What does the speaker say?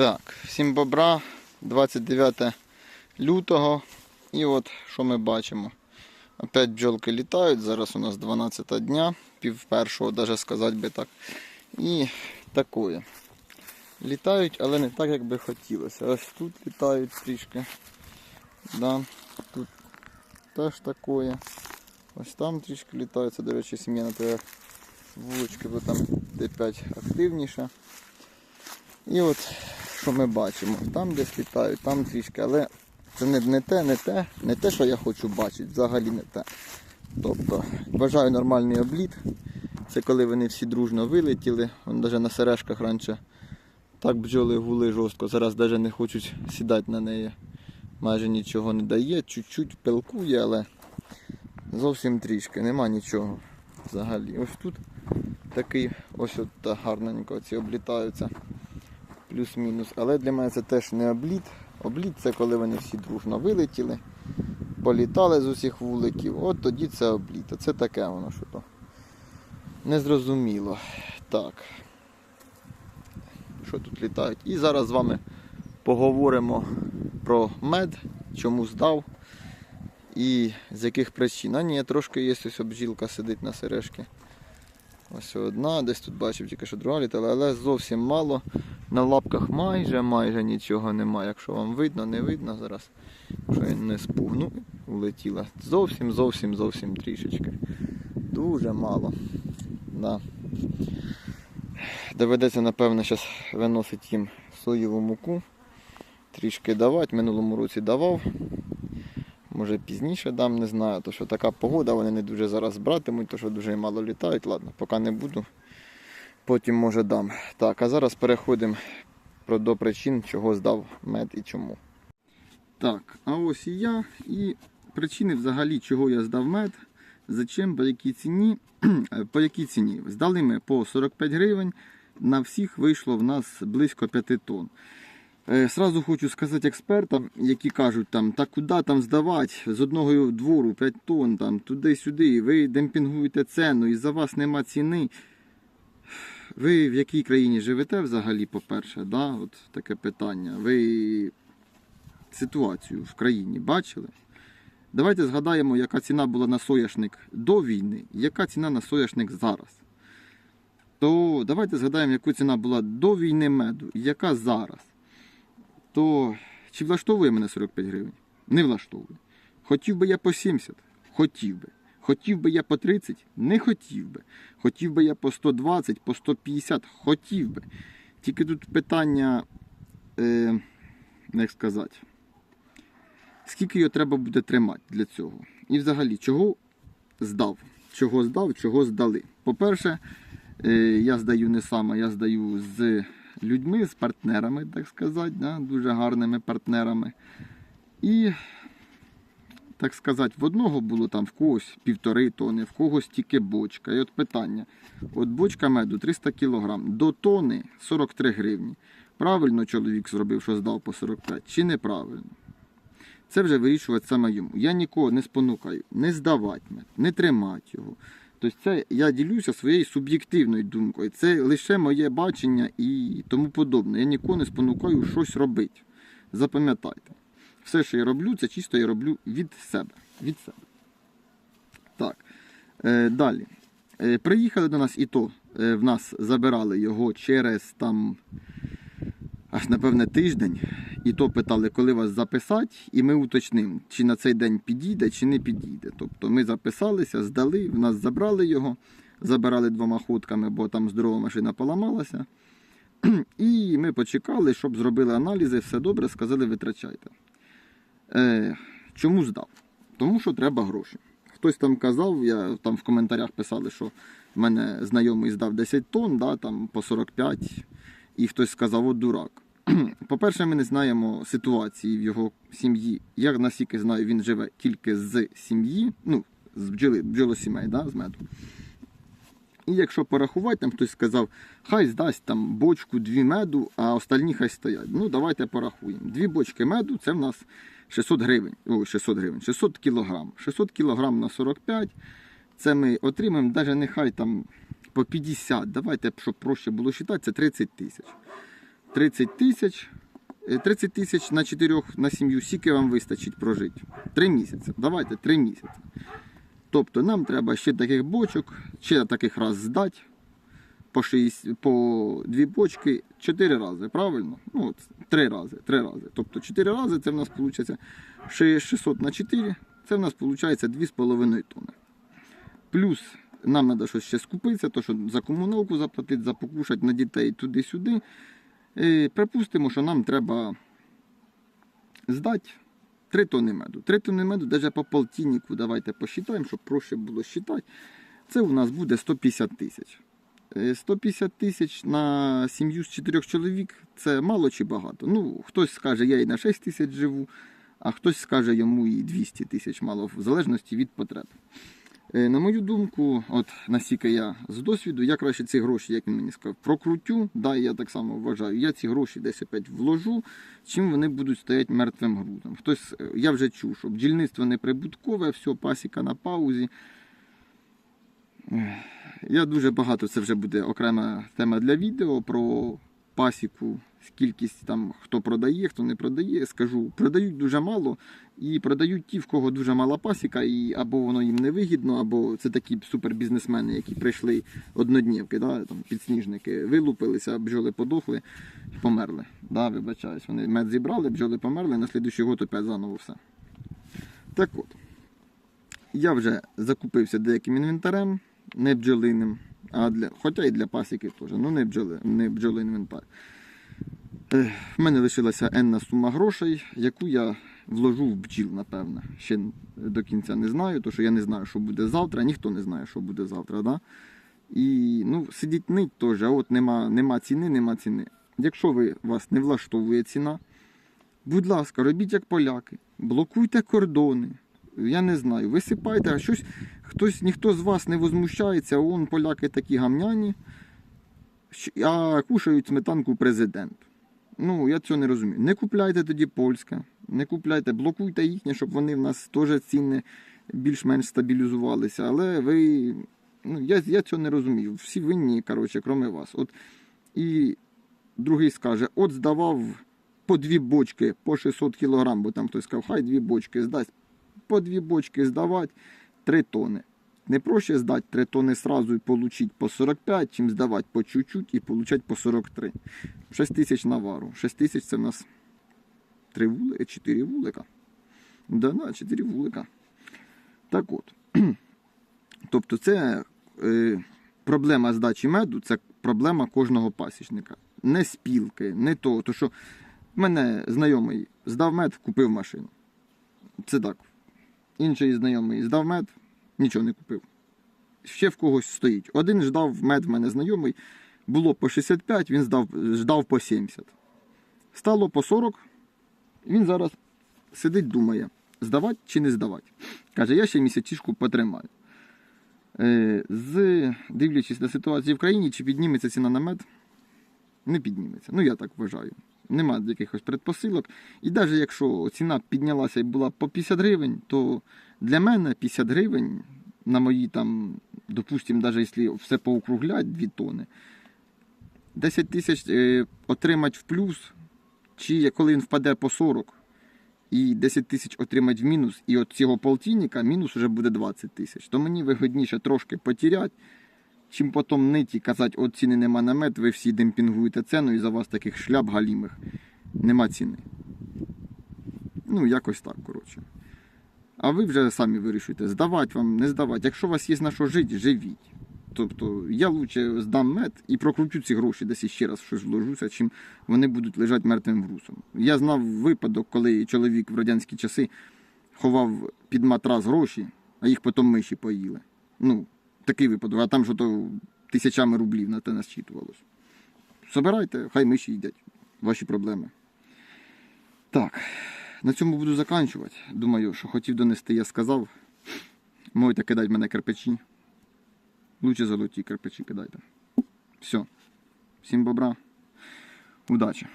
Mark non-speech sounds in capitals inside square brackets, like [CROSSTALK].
Так, всім бобра, 29 лютого. І от що ми бачимо. Опять бджолки літають. Зараз у нас 12 дня, пів першого, навіть сказати би так. І такое. Літають, але не так, як би хотілося. Ось тут літають трішки. Да. Тут теж такое. Ось там трішки літають. Це, до речі, сім'я на тебе вулички, бо там Т5 активніше. І от що ми бачимо, там десь літають, там трішки, але це не, не те, не те, не те, що я хочу бачити, взагалі не те. Тобто, бажаю нормальний обліт. Це коли вони всі дружно вилетіли. Вон навіть на сережках раніше так бджоли гули жорстко, зараз навіть не хочуть сідати на неї. Майже нічого не дає, чуть-чуть пилкує, але зовсім трішки, нема нічого взагалі. Ось тут такий ось от гарненько ці облітаються. Плюс-мінус. Але для мене це теж не обліт. Обліт це коли вони всі дружно вилетіли, політали з усіх вуликів. От тоді це обліт. Це таке воно що то. Незрозуміло. Так. Що тут літають? І зараз з вами поговоримо про мед, чому здав і з яких причин. А ні, трошки є ось бджілка сидить на сережці. Ось одна, десь тут бачив тільки що друга літала, але зовсім мало. На лапках майже майже нічого немає. Якщо вам видно, не видно зараз. Що я не спугну, улетіла. Зовсім, зовсім, зовсім трішечки. Дуже мало. Да. Доведеться, напевно, зараз виносити їм соєву муку. Трішки давати. Минулому році давав. Може пізніше дам, не знаю. То що така погода, вони не дуже зараз братимуть, то що дуже мало літають. Ладно, поки не буду. Потім може дам. Так, а зараз переходимо до причин, чого здав мед і чому. Так, а ось і я. І причини взагалі, чого я здав мед. Зачем, по якій ціні? [CLEARS THROAT] по якій ціні? Здали ми по 45 гривень. На всіх вийшло в нас близько 5 тонн. Е, Сразу хочу сказати експертам, які кажуть, там, та куди там здавати, з одного двору 5 тонн, туди-сюди, ви демпінгуєте ціну, і за вас нема ціни. Ви в якій країні живете взагалі, по-перше, да? От таке питання. Ви ситуацію в країні бачили? Давайте згадаємо, яка ціна була на соняшник до війни, яка ціна на соняшник зараз. То давайте згадаємо, яка ціна була до війни меду і яка зараз. То чи влаштовує мене 45 гривень? Не влаштовує. Хотів би я по 70? Хотів би. Хотів би я по 30? Не хотів би. Хотів би я по 120, по 150? Хотів би. Тільки тут питання, е, як сказати, скільки його треба буде тримати для цього? І взагалі, чого здав? Чого здав, чого здали? По-перше, е, я здаю не сам, я здаю з людьми, з партнерами, так сказати, да? дуже гарними партнерами. І так сказати, в одного було там в когось півтори тони, в когось тільки бочка. І от питання: от бочка меду 300 кг, до тони 43 гривні. Правильно чоловік зробив, що здав по 45, чи неправильно? Це вже вирішувати саме йому. Я нікого не спонукаю, не здавати мед, не тримати його. Тобто це я ділюся своєю суб'єктивною думкою. Це лише моє бачення і тому подобне. Я нікого не спонукаю щось робити. Запам'ятайте. Все, що я роблю, це чисто я роблю від себе. Від себе. Так. Е, далі. Е, приїхали до нас і то е, в нас забирали його через там аж напевне тиждень. І то питали, коли вас записати, і ми уточнимо, чи на цей день підійде, чи не підійде. Тобто ми записалися, здали, в нас забрали його, забирали двома ходками, бо там здорова машина поламалася. [CLEARS THROAT] І ми почекали, щоб зробили аналізи, все добре, сказали, витрачайте. Е, чому здав? Тому що треба гроші. Хтось там казав, я там в коментарях писали, що в мене знайомий здав 10 тонн, да, там по 45, і хтось сказав, от дурак. [CLEARS THROAT] По-перше, ми не знаємо ситуації в його сім'ї. Я наскільки знаю, він живе тільки з сім'ї, ну, з бджоли, бджолосімей, да, з меду. І якщо порахувати, там хтось сказав, хай здасть там бочку дві меду, а остальні хай стоять. Ну, давайте порахуємо. Дві бочки меду це в нас 600 гривень. О, 600 гривень, 600 кілограм. 600 кілограм на 45. Це ми отримаємо, навіть нехай там по 50. Давайте, щоб проще було вважати, це 30 тисяч. 30 тисяч. Е, 30 тисяч на 4 на сім'ю, скільки вам вистачить прожити? Три місяці. Давайте, три місяці. Тобто нам треба ще таких бочок, ще таких раз здати по, 6, по дві бочки 4 рази, правильно? Ну, от, 3 рази, 3 рази. Тобто 4 рази це в нас виходить 600 на 4, це в нас виходить 2,5 тонни. Плюс нам треба щось ще скупитися, то що за комуналку заплатити, за покушати на дітей туди-сюди. Е, Припустимо, що нам треба здати 3 тонни меду. 3 тонни меду, навіть по полтиннику, давайте посчитаємо, щоб проще було считати. Це у нас буде 150 тисяч. Е, 150 тисяч на сім'ю з 4 чоловік це мало чи багато. Ну, хтось скаже, я і на 6 тисяч живу, а хтось скаже йому і 200 тисяч мало, в залежності від потреб. Е, На мою думку, от наскільки я з досвіду, я краще ці гроші, як він мені сказав, прокрутю. Да, я так само вважаю. Я ці гроші десь опять вложу, чим вони будуть стояти мертвим грузом. Хтось, е, я вже чув, що бджільництво не прибуткове, все, пасіка на паузі. Я дуже багато, це вже буде окрема тема для відео про пасіку, кількість там хто продає, хто не продає. Скажу, продають дуже мало і продають ті, в кого дуже мала пасіка, і або воно їм не вигідно, або це такі супербізнесмени, які прийшли одноднівки, да, там, підсніжники, вилупилися, бджоли подохли і померли. Да, вибачаюсь, вони мед зібрали, бджоли померли, на слідуючий год опять заново все. Так от. Я вже закупився деяким інвентарем, не бджолиним, а для, хоча і для пасіки теж, ну не бджоли, не бджоли інвентар. В мене лишилася енна сума грошей, яку я вложу в бджіл, напевне. Ще до кінця не знаю, тому що я не знаю, що буде завтра, ніхто не знає, що буде завтра. Да? І ну, сидіть нить теж, а от нема, нема ціни, нема ціни. Якщо ви, вас не влаштовує ціна, будь ласка, робіть як поляки, блокуйте кордони. Я не знаю, висипайте, а щось, хтось, ніхто з вас не возмущається, он поляки такі гамняні, а кушають сметанку президент. Ну, я цього не розумію. Не купляйте тоді польське, не купляйте, блокуйте їхнє, щоб вони в нас теж ціни більш-менш стабілізувалися. Але ви. Ну, я, я цього не розумію. Всі винні, коротше, кроме вас. От, і другий скаже: от здавав по дві бочки по 600 кг, бо там хтось сказав, хай дві бочки здасть. По дві бочки здавати 3 тони. Не проще здати 3 тони сразу і получить по 45, чим здавати по чуть-чуть і получать по 43. 6 тисяч навару. 6 тисяч це в нас 3 вулика, 4 вулика. Да, да, 4 вулика. Так от. [CLEARS THROAT] Тобто це е, проблема здачі меду, це проблема кожного пасічника. Не спілки, не то. То що мене знайомий здав мед, купив машину. Це так. Інший знайомий здав мед, нічого не купив. Ще в когось стоїть. Один ждав мед, в мене знайомий, було по 65, він здав, ждав по 70. Стало по 40, він зараз сидить, думає, здавати чи не здавати. Каже, я ще місячішку потримаю. Е, з, дивлячись на ситуацію в країні, чи підніметься ціна на мед, не підніметься. Ну, я так вважаю. Нема якихось предпосилок. І навіть якщо ціна піднялася і була по 50 гривень, то для мене 50 гривень на мої там, допустимо, навіть якщо все поокруглять 2 тони, 10 тисяч е, отримати в плюс, чи коли він впаде по 40, і 10 тисяч отримати в мінус, і от цього полтинника мінус вже буде 20 тисяч, то мені вигідніше трошки потеряти, чим потім ниті казати, от ціни нема на мед, ви всі демпінгуєте ціну і за вас таких шляп галімих нема ціни. Ну, якось так, коротше. А ви вже самі вирішуєте, здавати вам, не здавати. Якщо у вас є на що жити, живіть. Тобто я лучше здам мед і прокручу ці гроші десь іще раз щось вложуся, чим вони будуть лежати мертвим грузом. Я знав випадок, коли чоловік в радянські часи ховав під матрас гроші, а їх потім миші поїли. Ну, такий випадок, а там що то тисячами рублів на те насчитувалось. Собирайте, хай миші їдять. Ваші проблеми. Так, на цьому буду заканчувати. Думаю, що хотів донести, я сказав. Можете кидати мене кирпичі. Лучше золоті кирпичі кидайте. Все. Всім бобра. Удачі.